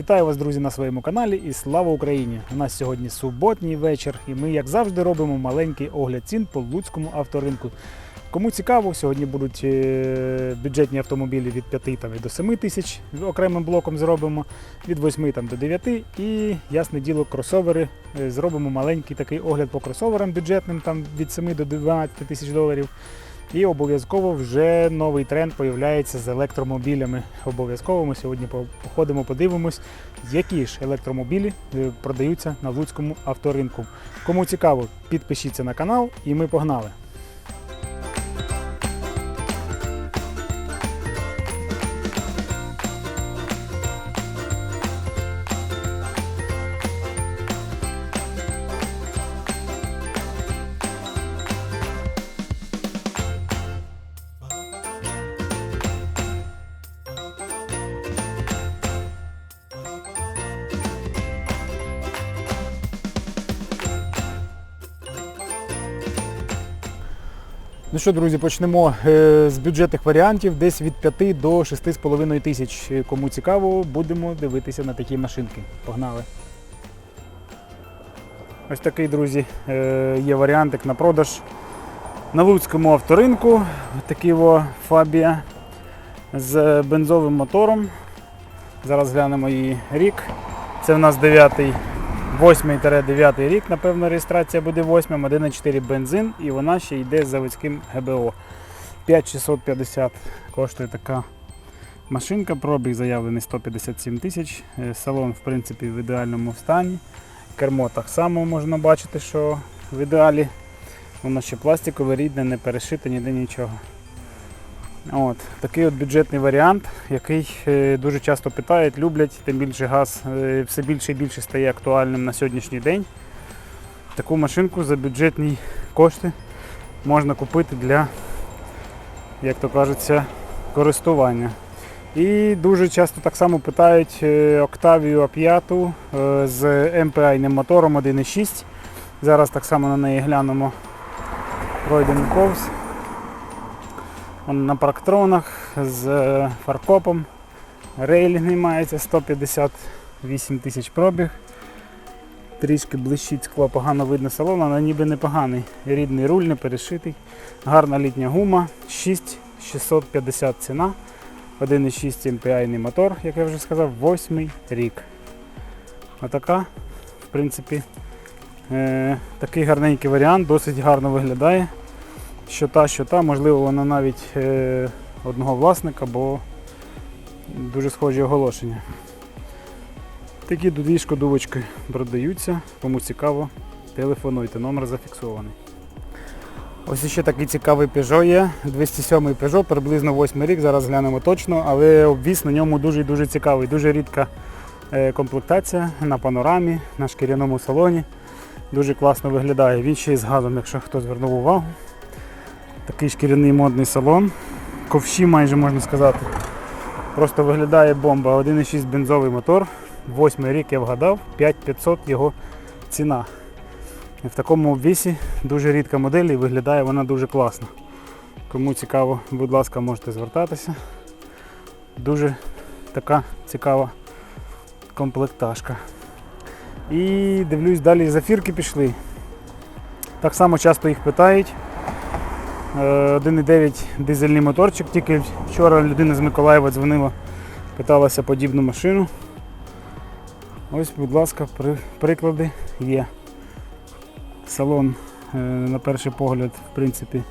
Вітаю вас, друзі, на своєму каналі і слава Україні! У нас сьогодні суботній вечір, і ми, як завжди, робимо маленький огляд цін по луцькому авторинку. Кому цікаво, сьогодні будуть е, бюджетні автомобілі від 5 там, і до 7 тисяч окремим блоком зробимо, від 8 там, до 9 і, ясне діло, кросовери. Е, Зробимо маленький такий огляд по кросоверам бюджетним там, від 7 до 12 тисяч доларів. І обов'язково вже новий тренд появляється з електромобілями. Обов'язково ми сьогодні походимо, подивимось, які ж електромобілі е, продаються на Луцькому авторинку. Кому цікаво, підпишіться на канал і ми погнали. Ну що, друзі, почнемо е, з бюджетних варіантів, десь від 5 до 6,5 тисяч. Е, Кому цікаво, будемо дивитися на такі машинки. Погнали. Ось такий, друзі, е, є варіантик на продаж на Луцькому авторинку. Такий Фабія з бензовим мотором. Зараз глянемо її рік. Це в нас 9 8-9 рік, напевно, реєстрація буде 8, 1,4 бензин і вона ще йде з заводським ГБО. 5650 коштує така машинка, пробіг заявлений 157 тисяч. Е, Салон, в принципі, в ідеальному стані. Кермо так само можна бачити, що в ідеалі. Воно ще пластикове, рідне, не перешите, ніде нічого. От, такий от бюджетний варіант, який е, дуже часто питають, люблять, тим більше газ е, все більше і більше стає актуальним на сьогоднішній день. Таку машинку за бюджетні кошти можна купити для, як то кажеться, користування. І дуже часто так само питають Octavia A5 е, з MPI мотором 1.6. Зараз так само на неї глянемо. Пройдемо повз. На парктронах з е, фаркопом. Рейлінг мається 158 тисяч пробіг. Трішки блищить скло, погано видно салон, але ніби непоганий. Рідний руль, не перешитий. Гарна літня гума, 6650 ціна. 1,6 MPI мотор, як я вже сказав, 8 рік. Отака, в принципі, е, такий гарненький варіант, досить гарно виглядає що та, що та, можливо, вона навіть е, одного власника, бо дуже схожі оголошення. Такі дві шкодувочки продаються, кому цікаво, телефонуйте, номер зафіксований. Ось ще такий цікавий Peugeot є, 207 Peugeot, приблизно 8 рік, зараз глянемо точно, але обвіз на ньому дуже дуже цікавий, дуже рідка е, комплектація на панорамі, на шкіряному салоні. Дуже класно виглядає. Він ще й з газом, якщо хто звернув увагу. Такий шкіряний модний салон. Ковші майже можна сказати. Просто виглядає бомба. 1,6 бензовий мотор. 8 рік я вгадав, 5500 його ціна. І в такому обвісі дуже рідка модель і виглядає вона дуже класно. Кому цікаво, будь ласка, можете звертатися. Дуже така цікава комплектажка. І дивлюсь, далі зафірки пішли. Так само часто їх питають. Е, 1,9 дизельний моторчик. Тільки вчора людина з Миколаєва дзвонила, питалася подібну машину. Ось, будь ласка, при- приклади є. Салон, е, на перший погляд, в принципі,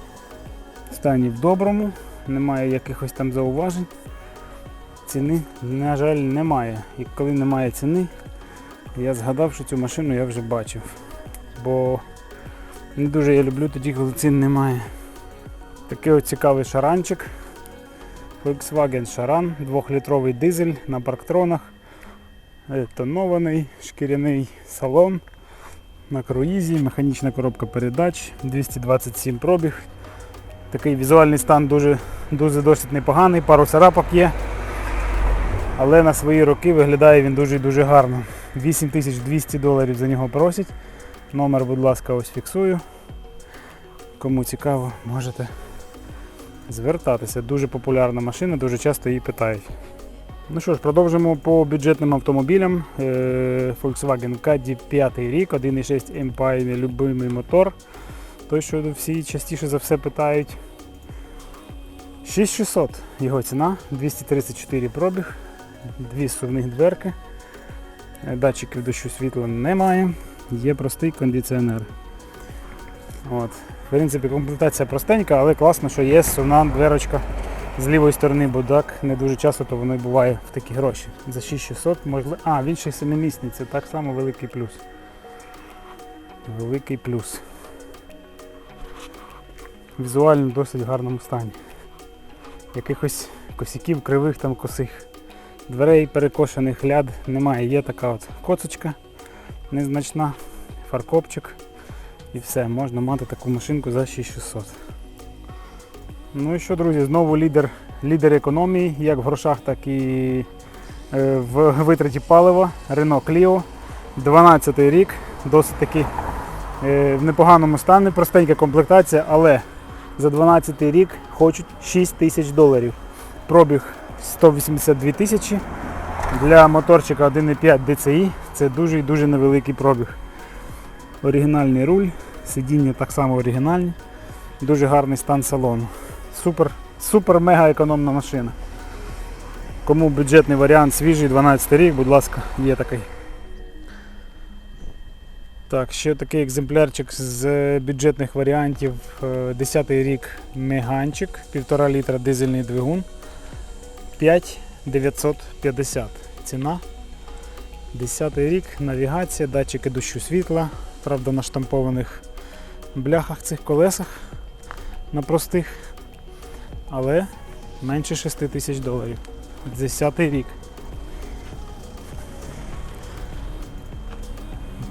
стані в доброму, немає якихось там зауважень. Ціни, на жаль, немає. І коли немає ціни, я згадав, що цю машину я вже бачив. Бо не дуже я люблю тоді, коли цін немає. Такий от цікавий шаранчик. Volkswagen Шаран, 2-літровий дизель на парктронах. Тонований, шкіряний салон на круїзі, механічна коробка передач, 227 пробіг. Такий візуальний стан дуже, дуже досить непоганий, пару царапок є. Але на свої роки виглядає він дуже дуже гарно. 8200 доларів за нього просять. Номер, будь ласка, ось фіксую. Кому цікаво, можете звертатися. Дуже популярна машина, дуже часто її питають. Ну що ж, продовжимо по бюджетним автомобілям. Е, Volkswagen Caddy 5 рік, 1.6 Empire, мій любимий мотор. Той, що всі частіше за все питають. 6600 його ціна, 234 пробіг, дві сувних дверки. Е, Датчиків дощу світла немає, є простий кондиціонер. От. В принципі, комплектація простенька, але класно, що є сувна дверочка з лівої сторони, бо так не дуже часто то воно й буває в такі гроші. За 6600 можливо. А, він ще семимісний, це так само великий плюс. Великий плюс. Візуально в досить гарному стані. Якихось косяків кривих там косих. Дверей перекошених ляд немає. Є така от коцочка незначна, фаркопчик і все, можна мати таку машинку за 6600. Ну і що, друзі, знову лідер, лідер економії, як в грошах, так і е, в витраті палива. Renault Clio. 12 рік, досить таки е, в непоганому стані, простенька комплектація, але за 12 рік хочуть 6 тисяч доларів. Пробіг 182 тисячі. Для моторчика 1,5 DCI це дуже і дуже невеликий пробіг. Оригінальний руль, сидіння так само оригінальні, дуже гарний стан салону. Супер, супер мега економна машина. Кому бюджетний варіант свіжий, 12 рік, будь ласка, є такий. Так, ще такий екземплярчик з бюджетних варіантів. е, 10 рік меганчик, 1,5 літра дизельний двигун. 5950 ціна. 10 рік, навігація, датчики дощу світла, правда на штампованих бляхах цих колесах на простих, але менше 6 тисяч доларів. 10 рік.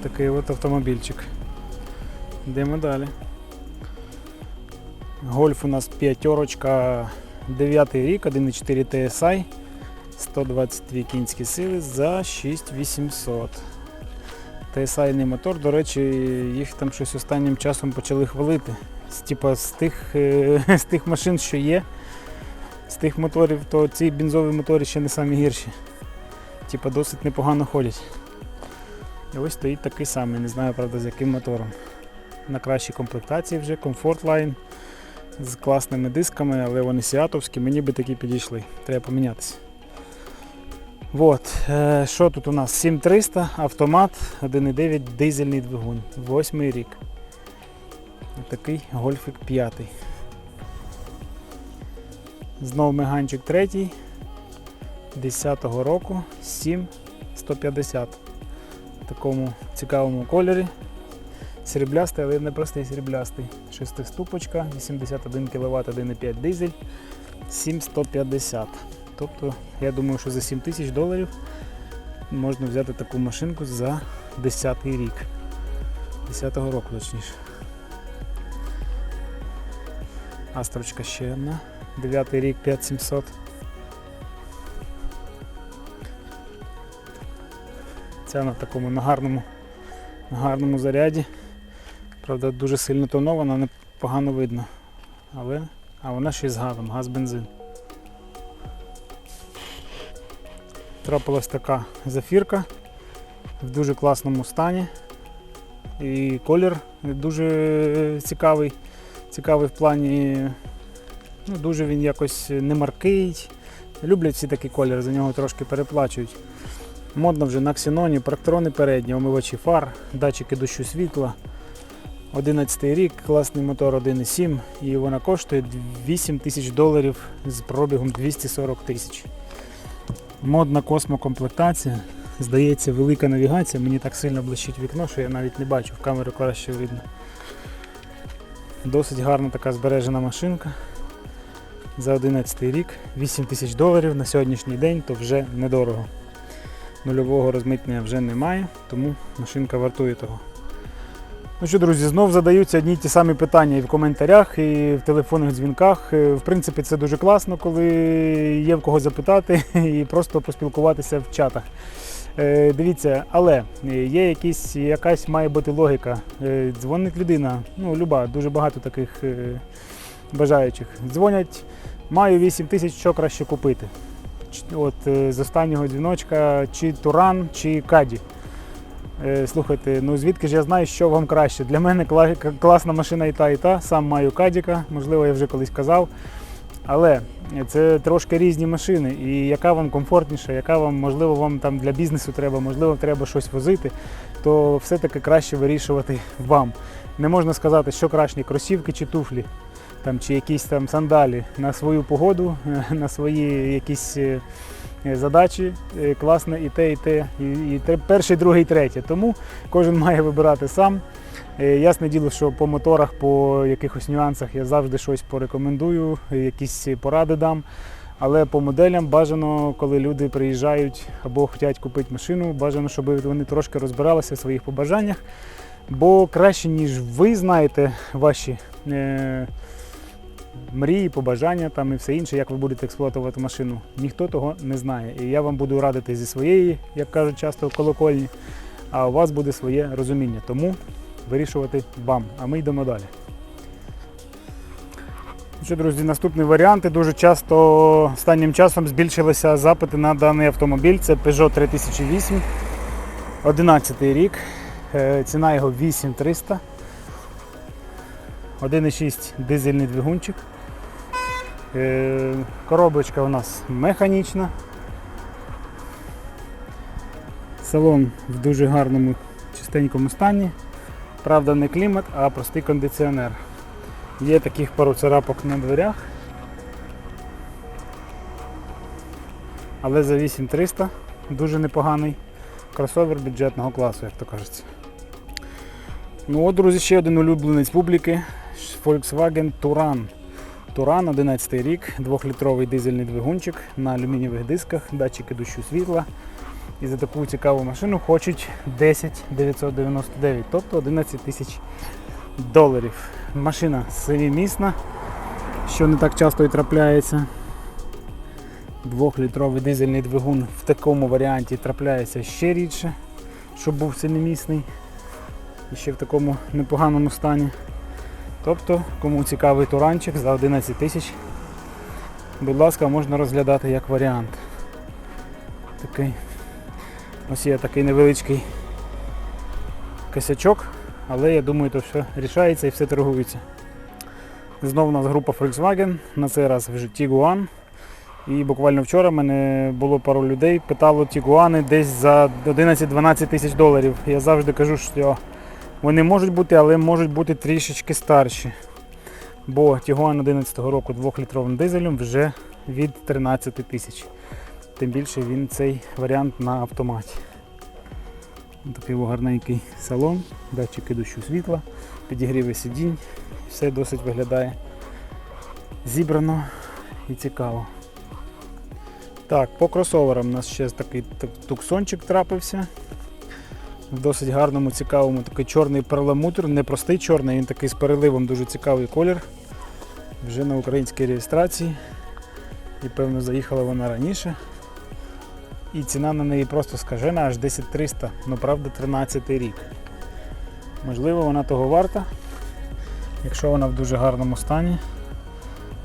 Такий от автомобільчик. Йдемо далі. Гольф у нас п'ятерочка, 9 рік, 1,4 TSI, 122 кінські сили за 6800. TSI мотор, до речі, їх там щось останнім часом почали хвалити. Типа, з, тих, е, з тих машин, що є, з тих моторів, то ці бензові мотори ще не самі гірші. Типа досить непогано ходять. І ось стоїть такий самий, не знаю, правда, з яким мотором. На кращій комплектації вже Line з класними дисками, але вони сіатовські, мені би такі підійшли. Треба помінятися. Вот. е, Що тут у нас? 7300, автомат, 1,9 дизельний двигун, 8 рік. Такий гольфик 5. Знову меганчик 3. 10-го року 7150 в такому цікавому кольорі. Сріблястий, але не простий сріблястий. Шестиступочка, 81 кВт, 1,5 дизель, 7150. Тобто, я думаю, що за 7 тисяч доларів можна взяти таку машинку за 10-й рік. 10-го року точніше. Астрочка ще одна. 9 рік 5700. Ця на такому на гарному, на гарному заряді. Правда, дуже сильно тонована, непогано видно. Але, а вона ще й з газом, газ-бензин. Трапилась така зафірка в дуже класному стані. І колір дуже цікавий. Цікавий в плані, ну, дуже він якось не маркий. Люблять всі такий колір, за нього трошки переплачують. Модно вже на ксеноні, парктрони передні, омивачі фар, датчики дощу світла. 11 рік, класний мотор 1.7 і вона коштує 8 тисяч доларів з пробігом 240 тисяч. Модна космокомплектація. Здається, велика навігація. Мені так сильно блищить вікно, що я навіть не бачу, в камеру краще видно. Досить гарна така збережена машинка. За 11 рік, 8 тисяч доларів на сьогоднішній день то вже недорого. Нульового розмитнення вже немає, тому машинка вартує того. Ну що, друзі, знов задаються одні й ті самі питання і в коментарях, і в телефонних дзвінках. Е, В принципі, це дуже класно, коли є в кого запитати і просто поспілкуватися в чатах. Е, Дивіться, але є якісь, якась має бути логіка. Е, Дзвонить людина, ну люба, дуже багато таких бажаючих. Дзвонять, маю 8 тисяч, що краще купити. От з останнього дзвіночка, чи Туран, чи Каді. Е, Слухайте, ну звідки ж я знаю, що вам краще? Для мене класна машина і та, і та. Сам маю Кадіка, можливо, я вже колись казав. Але це трошки різні машини. І яка вам комфортніша, яка вам, можливо, вам там для бізнесу треба, можливо, треба щось возити, то все-таки краще вирішувати вам. Не можна сказати, що краще, кросівки чи туфлі, там, чи якісь там сандалі на свою погоду, на свої якісь е, задачі. Е, Класне і те, і те, і, те, перше, друге, і третє. Тому кожен має вибирати сам. Е, Ясне діло, що по моторах, по якихось нюансах я завжди щось порекомендую, е, якісь поради дам. Але по моделям бажано, коли люди приїжджають або хочуть купити машину, бажано, щоб вони трошки розбиралися в своїх побажаннях. Бо краще, ніж ви знаєте ваші е, мрії, побажання там і все інше, як ви будете експлуатувати машину, ніхто того не знає. І я вам буду радити зі своєї, як кажуть часто, колокольні, а у вас буде своє розуміння. Тому вирішувати вам. А ми йдемо далі. Ну Що, друзі, наступні варіанти. Дуже часто останнім часом збільшилися запити на даний автомобіль. Це Peugeot 3008, 11 рік. Е, Ціна його 8300. 1,6 дизельний двигунчик. Е, Коробочка у нас механічна. Салон в дуже гарному чистенькому стані. Правда, не клімат, а простий кондиціонер. Є таких пару царапок на дверях. Але за 8300 дуже непоганий кросовер бюджетного класу, як то кажеться. Ну от, друзі, ще один улюбленець публіки Volkswagen Touran. Touran 11 рік, 2-літровий дизельний двигунчик на алюмінієвих дисках, датчики дощу світла. І за таку цікаву машину хочуть 10 999, тобто 11 тисяч доларів. Машина семимісна, що не так часто і трапляється. Двохлітровий дизельний двигун в такому варіанті трапляється ще рідше, щоб був семимісний і ще в такому непоганому стані. Тобто, кому цікавий туранчик за 11 тисяч, будь ласка, можна розглядати як варіант. Такий. Ось є такий невеличкий косячок, але я думаю, то все рішається і все торгується. Знову у нас група Volkswagen, на цей раз вже Tiguan. І буквально вчора в мене було пару людей, питало Тігуани десь за 11-12 тисяч доларів. Я завжди кажу, що вони можуть бути, але можуть бути трішечки старші. Бо Tiguan 11 року 2-літровим дизелем вже від 13 тисяч. Тим більше він цей варіант на автоматі. Такий гарненький салон, датчики дощу світла, підігріви сидінь. Все досить виглядає зібрано і цікаво. Так, по кросоверам у нас ще такий туксончик трапився. В досить гарному, цікавому такий чорний перламутр, не простий чорний, він такий з переливом дуже цікавий колір. Вже на українській реєстрації. І певно заїхала вона раніше. І ціна на неї просто скажена, аж 10 300, ну правда 13 рік. Можливо, вона того варта. Якщо вона в дуже гарному стані,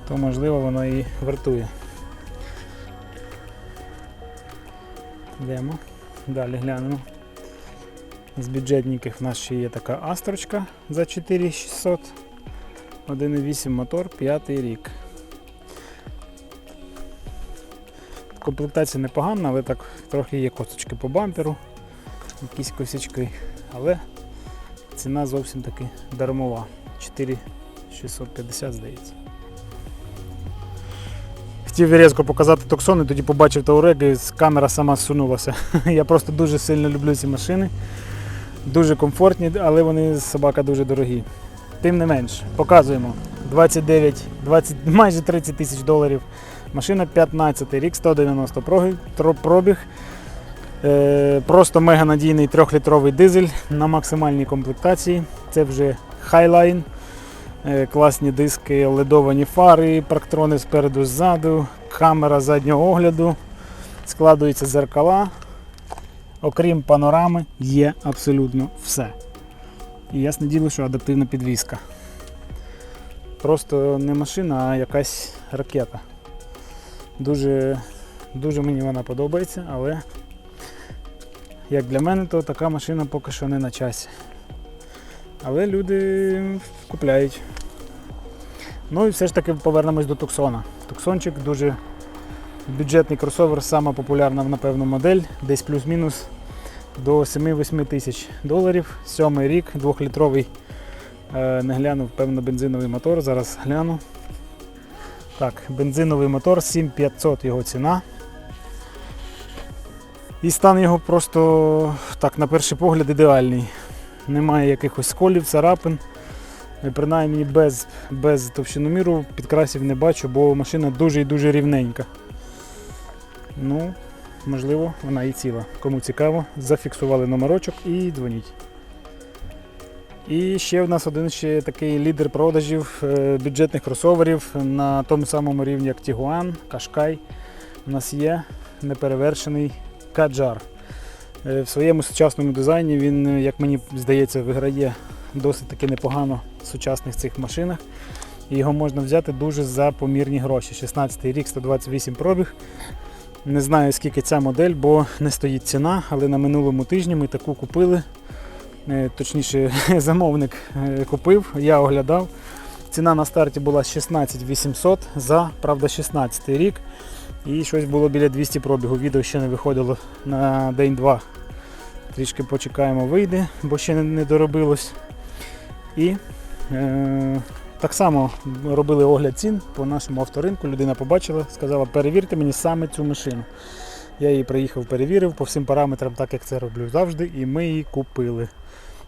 то можливо воно і вартує. Йдемо. Далі глянемо. З бюджетників в нас ще є така астрочка за 4600. 1,8 мотор, 5 рік. Комплектація непогана, але так трохи є косточки по бамперу, якісь косячки. Але ціна зовсім таки дармова. 4650 здається. Хотів різко показати Токсон і тоді побачив Таурек і камера сама зсунулася. Я просто дуже сильно люблю ці машини. Дуже комфортні, але вони собака дуже дорогі. Тим не менш, показуємо 29, 20, майже 30 тисяч доларів. Машина 15 рік, 190 проги- пробіг. Е, просто мега надійний 3-літровий дизель на максимальній комплектації. Це вже Highline. Е, класні диски, ледовані фари, парктрони спереду ззаду, камера заднього огляду, складуються зеркала. Окрім панорами, є абсолютно все. І ясне діло, що адаптивна підвізка. Просто не машина, а якась ракета. Дуже Дуже мені вона подобається, але як для мене, то така машина поки що не на часі. Але люди купляють. Ну і все ж таки повернемось до Туксона. Туксончик дуже бюджетний кросовер, сама популярна, напевно, модель, десь плюс-мінус до 7-8 тисяч доларів. Сьомий рік, двохлітровий. Е, Не глянув, певно, бензиновий мотор. Зараз гляну. Так, бензиновий мотор, 7500 його ціна. І стан його просто так, на перший погляд, ідеальний. Немає якихось сколів, царапин. Принаймні без, без товщиноміру підкрасів не бачу, бо машина дуже і дуже рівненька. Ну, можливо, вона і ціла. Кому цікаво, зафіксували номерочок і дзвоніть. І ще в нас один ще такий лідер продажів е, бюджетних кросоверів на тому самому рівні, як Tiguan, Qashqai. У нас є неперевершений Kadjar. Е, В своєму сучасному дизайні він, е, як мені здається, виграє досить таки непогано в сучасних цих машинах. Його можна взяти дуже за помірні гроші. 16 рік, 128 пробіг. Не знаю скільки ця модель, бо не стоїть ціна, але на минулому тижні ми таку купили. Е, Точніше, замовник е, купив, я оглядав. Ціна на старті була 16 800 за, правда, 16 рік. І щось було біля 200 пробігу. Відео ще не виходило на день-два. Трішки почекаємо, вийде, бо ще не, доробилось. І е, так само робили огляд цін по нашому авторинку. Людина побачила, сказала, перевірте мені саме цю машину. Я її приїхав, перевірив по всім параметрам, так як це роблю завжди, і ми її купили.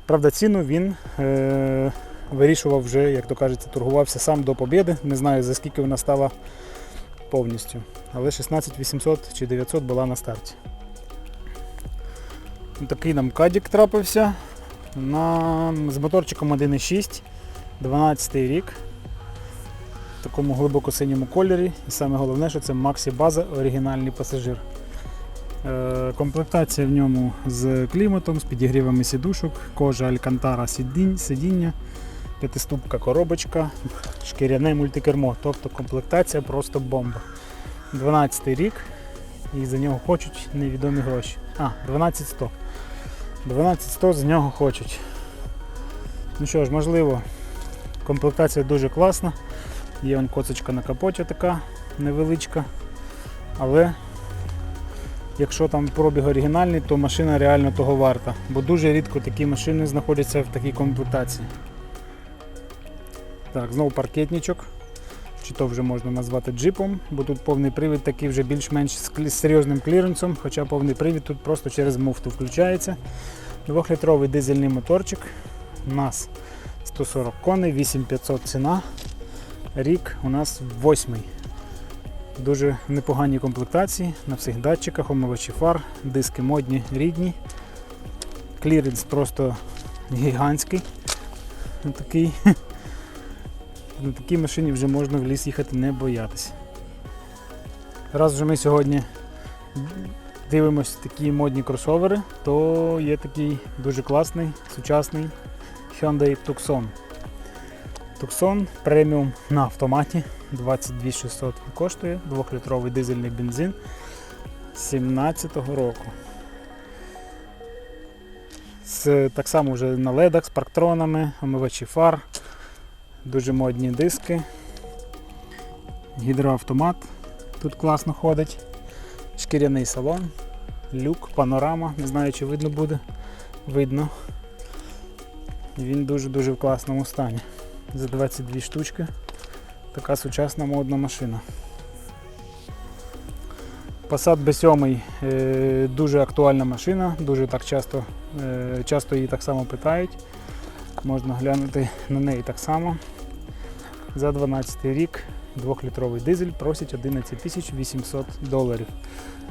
Правда, ціну він е, вирішував вже, як то кажеться, торгувався сам до побєди. Не знаю за скільки вона стала повністю. Але 16 800 чи 900 була на старті. Такий нам кадік трапився. На, з моторчиком 1.6, 12 рік. В такому глибоко синьому кольорі. І саме головне, що це Maxi База оригінальний пасажир. Е, Комплектація в ньому з кліматом, з підігрівами сідушок, кожа Алькантара сидіння, п'ятиступка коробочка, шкіряне мультикермо. Тобто комплектація просто бомба. 12 рік і за нього хочуть невідомі гроші. А, 12100. 12100 за нього хочуть. Ну що ж, можливо, комплектація дуже класна. Є он коцочка на капоті така невеличка. Але якщо там пробіг оригінальний, то машина реально того варта. Бо дуже рідко такі машини знаходяться в такій комплектації. Так, знову паркетничок. Чи то вже можна назвати джипом, бо тут повний привід такий вже більш-менш з серйозним кліренсом, хоча повний привід тут просто через муфту включається. Двохлітровий дизельний моторчик. У нас 140 коней, 8500 ціна. Рік у нас восьмий. Дуже непогані комплектації на всіх датчиках, омивачі фар, диски модні, рідні. Кліренс просто гігантський. Такий. На такій машині вже можна в ліс їхати не боятися. Раз вже ми сьогодні дивимося такі модні кросовери, то є такий дуже класний, сучасний Hyundai Tucson. Tucson преміум на автоматі 22600 він коштує, 2-літровий дизельний бензин 17-го року. З, так само вже на ледах з парктронами, омивачі фар, дуже модні диски, гідроавтомат тут класно ходить, шкіряний салон, люк, панорама, не знаю чи видно буде. Видно. Він дуже-дуже в класному стані. За 22 штучки. Така сучасна модна машина. Passat B7 е, дуже актуальна машина, дуже так часто, е, часто її так само питають. Можна глянути на неї так само. За 12 рік 2-літровий дизель просять 11 800 доларів.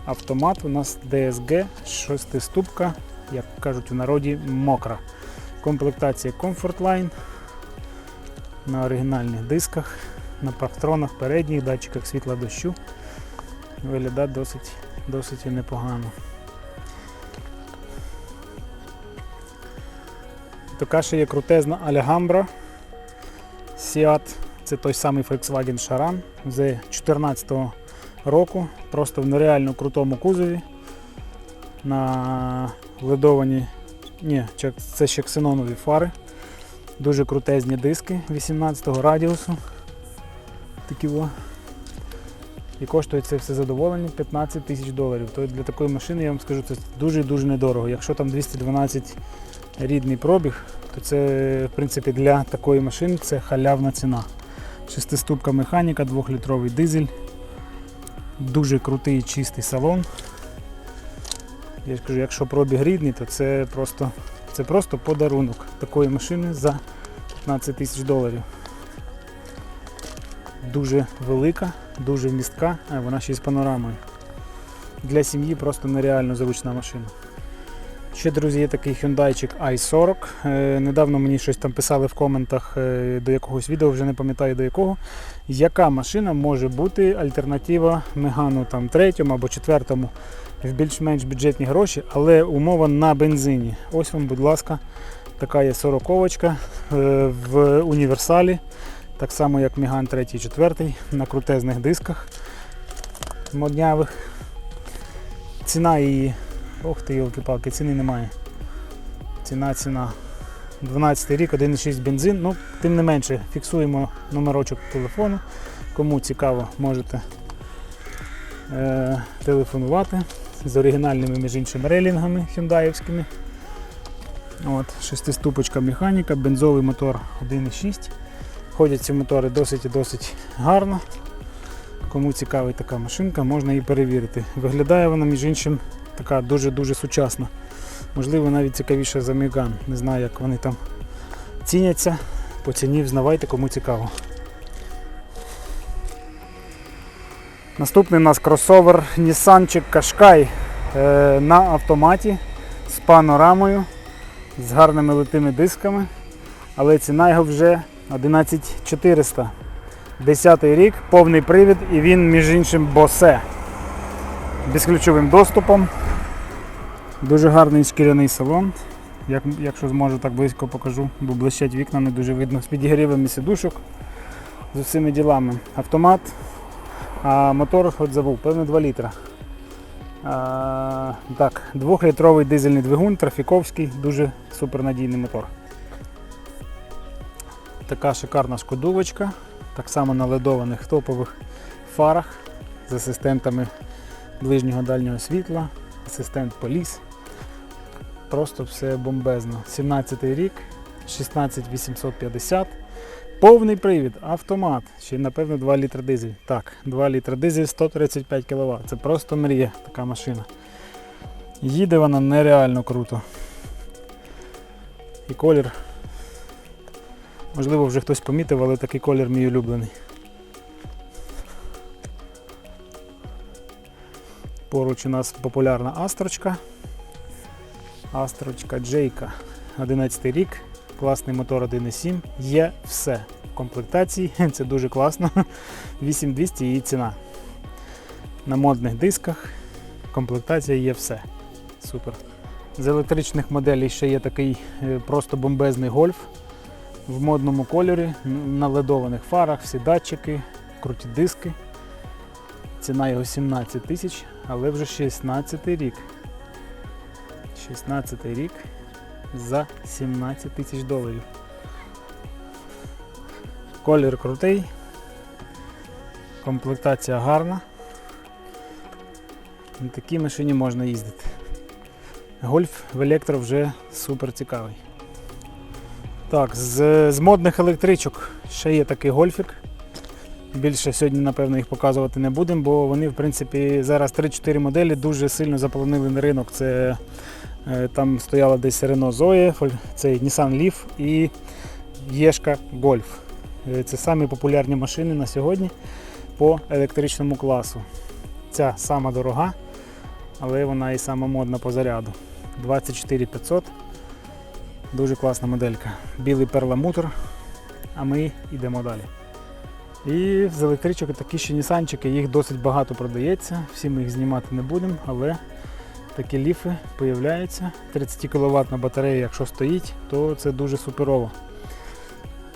Автомат у нас DSG 6 ступка, як кажуть у народі, мокра. Комплектація Comfort Line на оригінальних дисках, на парктронах передніх, датчиках світла дощу. Виглядає досить, досить непогано. Така ще є крутезна Alhambra Seat. Це той самий Volkswagen Charan з 2014 року, просто в нереально крутому кузові. На ледовані, ні, це ще ксенонові фари. Дуже крутезні диски 18 радіусу. Такі во. І коштує це все задоволення 15 тисяч доларів. Тобто для такої машини я вам скажу, це дуже-дуже недорого. Якщо там 212 рідний пробіг, то це в принципі для такої машини це халявна ціна. Шестиступка механіка, 2-літровий дизель. Дуже крутий чистий салон. Я ж кажу, якщо пробіг рідний, то це просто, це просто подарунок такої машини за 15 тисяч доларів. Дуже велика, дуже вмістка, а вона ще й з панорамою. Для сім'ї просто нереально зручна машина. Ще, друзі, є такий Hyundai i40. Е, недавно мені щось там писали в коментах е, до якогось відео, вже не пам'ятаю до якого. Яка машина може бути альтернатива Мегану там, третьому або четвертому в більш-менш бюджетні гроші, але умова на бензині. Ось вам, будь ласка, така є 40-ка е, в універсалі. Так само як Міган 3 4 на крутезних дисках моднявих. Ціна її. Ох ти, йолки-палки, ціни немає. Ціна, ціна. 12 рік, 1,6 бензин. Ну, тим не менше, фіксуємо номерочок телефону. Кому цікаво, можете е, телефонувати з оригінальними між іншими рейлінгами хюндаївськими. От, шестиступочка механіка, бензовий мотор 1,6. Ходять ці мотори досить і досить гарно. Кому цікавить така машинка, можна її перевірити. Виглядає вона, між іншим, така дуже-дуже сучасна. Можливо, навіть цікавіша за Меган. Не знаю, як вони там ціняться. По ціні взнавайте, кому цікаво. Наступний у нас кросовер Nissan Qashqai е, на автоматі з панорамою, з гарними литими дисками, але ціна його вже 11400. 10 рік, повний привід і він, між іншим, босе. Безключовим доступом. Дуже гарний шкіряний салон. Як, якщо зможу, так близько покажу, бо блищать вікна, не дуже видно. З підігрівами сідушок, з усіми ділами. Автомат, а мотор, от забув, певно 2 літра. А, так, 2-літровий дизельний двигун, трафіковський, дуже супернадійний мотор. Така шикарна шкодувочка, так само на ледованих топових фарах з асистентами ближнього дальнього світла, асистент поліс. Просто все бомбезно. 17 рік, 16850. Повний привід, автомат. Ще напевно 2 літра дизель. Так, 2 літра дизель 135 кВт. Це просто мрія така машина. Їде вона нереально круто. І колір. Можливо, вже хтось помітив, але такий колір мій улюблений. Поруч у нас популярна астрочка. Астрочка Джейка. 11 рік, класний мотор 1.7. Є все в комплектації, це дуже класно. 8200 її ціна. На модних дисках комплектація є все. Супер. З електричних моделей ще є такий е, просто бомбезний гольф в модному кольорі, на ледованих фарах, всі датчики, круті диски. Ціна його 17 тисяч, але вже 16 рік. 16 рік за 17 тисяч доларів. Колір крутий, комплектація гарна. На такій машині можна їздити. Гольф в електро вже супер цікавий. Так, з, з модних електричок ще є такий гольфік. Більше сьогодні, напевно, їх показувати не будемо, бо вони, в принципі, зараз 3-4 моделі дуже сильно заполонили на ринок. Це е, там стояла десь Renault Zoe, цей Nissan Leaf і Єшка Golf. Е, Це самі популярні машини на сьогодні по електричному класу. Ця сама дорога, але вона і сама модна по заряду. 24 500. Дуже класна моделька. Білий перламутр, а ми йдемо далі. І з електричок такі ще нісанчики, їх досить багато продається. Всі ми їх знімати не будемо, але такі ліфи появляються. 30 кВт батарея, якщо стоїть, то це дуже суперово.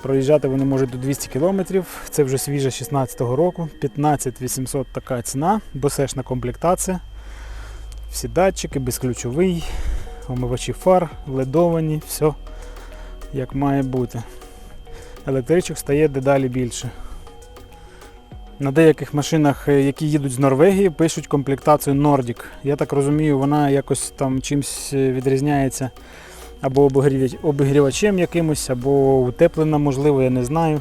Проїжджати вони можуть до 200 км. Це вже свіже 16-го року. 15 800 така ціна, босешна комплектація. Всі датчики, безключовий, омивачі фар, ледовані, все як має бути. Електричок стає дедалі більше. На деяких машинах, е, які їдуть з Норвегії, пишуть комплектацію Nordic. Я так розумію, вона якось там чимось е, відрізняється або обігрівачем якимось, або утеплена, можливо, я не знаю.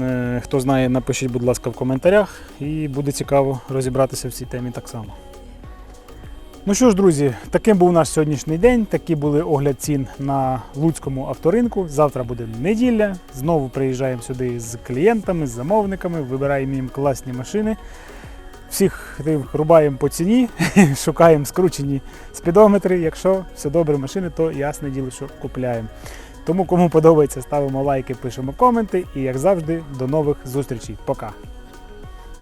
Е, Хто знає, напишіть, будь ласка, в коментарях, і буде цікаво розібратися в цій темі так само. Ну що ж, друзі, таким був наш сьогоднішній день. Такі були огляд цін на Луцькому авторинку. Завтра буде неділя. Знову приїжджаємо сюди з клієнтами, з замовниками, вибираємо їм класні машини. Всіх рубаємо по ціні, шукаємо скручені спідометри. Якщо все добре машини, то ясне діло, що купляємо. Тому кому подобається, ставимо лайки, пишемо коменти і як завжди, до нових зустрічей. Пока!